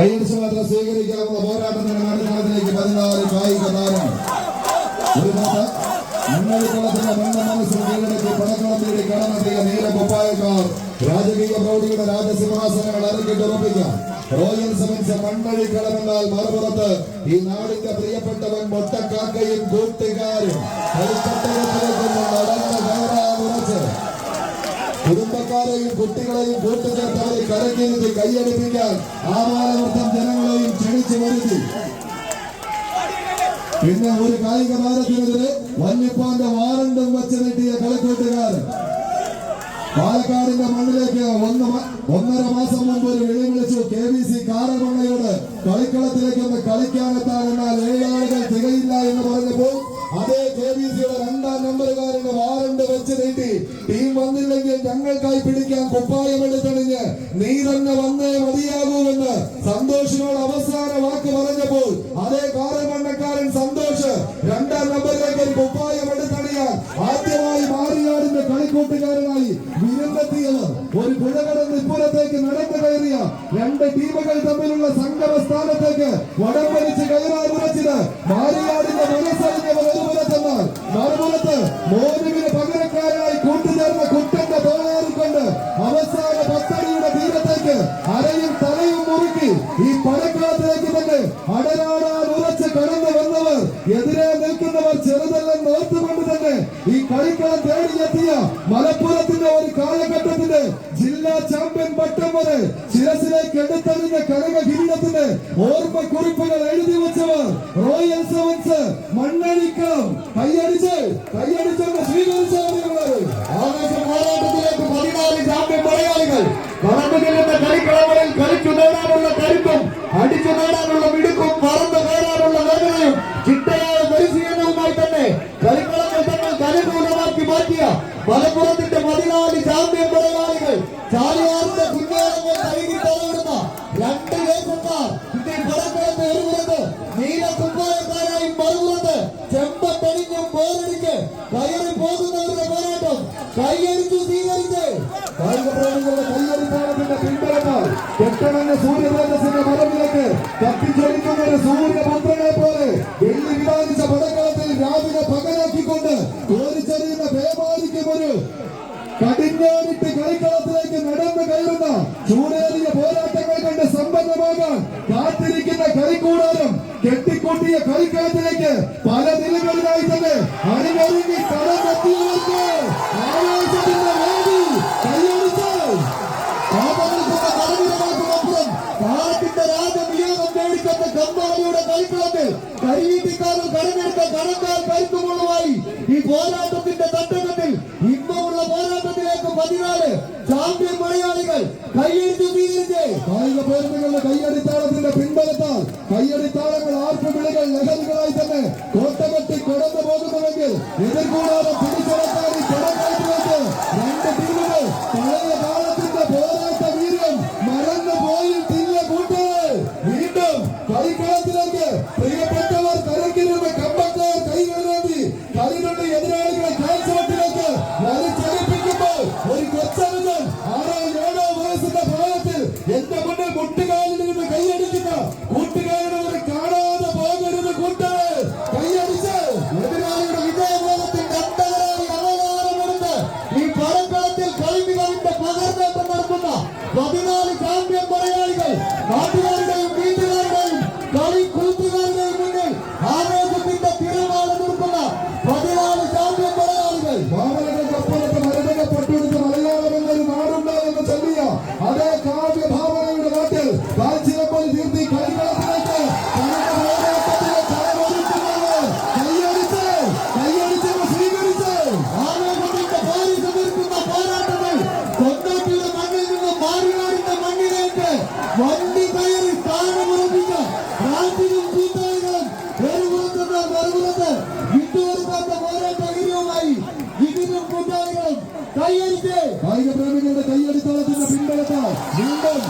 കൈയടിച്ച് മാത്രം സ്വീകരിക്കാവുന്ന പോരാട്ടത്തിന്റെ നടുക്കളത്തിലേക്ക് പതിനാല് കായിക താരം. ഒരു ഭാഗത്ത് മണ്ണടിക്കളത്തിന്റെ മണ്ണ മനസ്സിൽ കീഴടക്കി പടക്കളം നേടി കടന്നെത്തിയ നീല കുപ്പായക്കാർ രാജകീയ പ്രൗഢിയുടെ രാജസിംഹാസനങ്ങൾ ഇറക്കിട്ടുറപ്പിക്കാം റോയൽ സെവൻസ് മണ്ണടിക്കളം എന്നാൽ മറുപുറത്ത് ഈ നാടിന്റെ പ്രിയപ്പെട്ടവൻ മൊട്ടക്കാക്കയും കൂട്ടുകാരും. കളിക്കട്ടകത്തിലേക്ക് കുട്ടികളെയും കൂട്ടുചേർത്തവരെ അവരെ കരക്കിരുത്തി കൈയടിപ്പിക്കാൻ ആമാനവൃത്തം ജനങ്ങളെയും ക്ഷണിച്ചു വരുത്തി. പിന്നെ ഒരു കായിക താരത്തിനെതിരെ വന്യപ്പാന്റെ വാറണ്ടും വച്ച് നീട്ടിയ കളിക്കൂട്ടുകാരൻ. പാലക്കാടിന്റെ മണ്ണിലേക്ക് ഒന്ന് ഒന്നര മാസം മുമ്പ് ഒരു വിളി വിളിച്ചു. കെ ബി സി കാരമണ്ണയോട് കളിക്കളത്തിലേക്ക് ഒന്ന് കളിക്കാനെത്താൻ എന്നാൽ ഏഴാളുകൾ തന്നെ വന്നേ മതിയാകൂവെന്ന് സന്തോഷിനോട് അവസാന വാക്ക് പറഞ്ഞപ്പോൾ അതേ കാരമണ്ണക്കാരൻ സന്തോഷ് രണ്ടാം നമ്പറിലേക്ക് ഒരു കുപ്പായം എടുത്തണിയാൻ ആദ്യമായി മാറിയാടിന്റെ കളിക്കൂട്ടുകാരനായി വിരുന്നെത്തിയത് ഒരു പുഴ കടന്ന് ഇപ്പുറത്തേക്ക് നടന്നു കയറിയ രണ്ട് ടീമുകൾ തമ്മിലുള്ള സംഗമ സ്ഥാനത്തേക്ക് വടം വലിച്ച് കയറാൻ ഉറച്ചത് മാറിയാടിന്റെ മനസ്സറിഞ്ഞവർ ചെറുതല്ലെന്ന് ഓർത്തുകൊണ്ട് തന്നെ ഈ കളിക്കളം തേടിയെത്തിയ മലപ്പുറത്തിന്റെ ഒരു കാലഘട്ടത്തിന്റെ ജില്ലാ ചാമ്പ്യൻ പട്ടം വരെ ശിരസിലേക്ക് എടുത്തറിഞ്ഞ കനക കിരീടത്തിന്റെ ഓർമ്മ കുറിപ്പുകൾ എഴുതി വെച്ചവർ റോയൽ സെവൻസ് മണ്ണടിക്കാം കൈയടിച്ച് കൈയടിച്ചവർ സ്വീകരിച്ചവർ ആവേശ പോരാട്ടത്തിലേക്ക് പതിനാല് ചാമ്പ്യൻ മലയാളികൾ. കടന്നു ചെല്ലുന്ന കളിക്കളങ്ങളിൽ കളിച്ചു നേടാനുള്ള കരുത്തും അടിച്ചു നേടാനുള്ള മിടുക്കും കൈയടിച്ചു സ്വീകരിച്ച്. കായിക പ്രേമികളുടെ കയ്യടിപ്പാളത്തിന്റെ പിൻബലത്താൽ കെട്ടണഞ്ഞ സൂര്യതേജസിന്റെ മരവിലേക്ക് കത്തിച്ചൊലിക്കുന്ന ഒരു സൂര്യപുത്രനെ പോലെ വെള്ളി വിടാനിച്ച പടക്കളത്തിൽ രാവിലെ പകലാക്കിക്കൊണ്ട് കോരിച്ചെറിയുന്ന പേമാരിക്കും ഒരു കടിഞ്ഞാനിട്ട് കളിക്കളത്തിലേക്ക് നടന്നു കയറുന്ന ചൂടേറിയ പോരാട്ടങ്ങൾ കണ്ട് സമ്പന്നമാകാൻ കാത്തിരിക്കുന്ന കളിക്കൂടാരം കെട്ടിക്കൂട്ടിയ കളിക്കളത്തിലേക്ക് പല നിലകളിലായി തന്നെ അണിഞ്ഞൊരുങ്ങി നേടിക്കുന്ന കമ്പാടിയുടെ കളിക്കളത്തിൽ കരിവീട്ടിക്കാരൻ കടമെടുത്ത കടക്കാർ കരുത്തുമുള്ളതായി ഈ പോരാട്ടത്തിന്റെ തട്ടകത്തിൽ ഇമ്പമുള്ള പോരാട്ടത്തിലേക്ക് പതിനാല് ചാമ്പ്യൻ മലയാളികൾ കൈയെടുത്ത് സ്വീകരിച്ച്. കായിക പ്രേമികളുടെ കൈയടിത്താളത്തിന്റെ പിൻബലത്താൽ കൈയടിത്താളങ്ങൾ ആർപ്പുവിളികൾ ലഹരികളായി തന്നെ കോട്ടകെട്ടി കടന്നു പോകുന്നുവെങ്കിൽ എതിർകൂടാതെ പിടിച്ചെടുക്കാൻ বদনা മറുപുറത്ത് ഓരോ പോരാട്ട വീര്യവുമായി ഇതിനും കൂട്ടാളികളും കൈയടിച്ച് കായിക പ്രേമികളുടെ കൈയടിത്താളത്തിന്റെ പിൻബലത്താൽ വീണ്ടും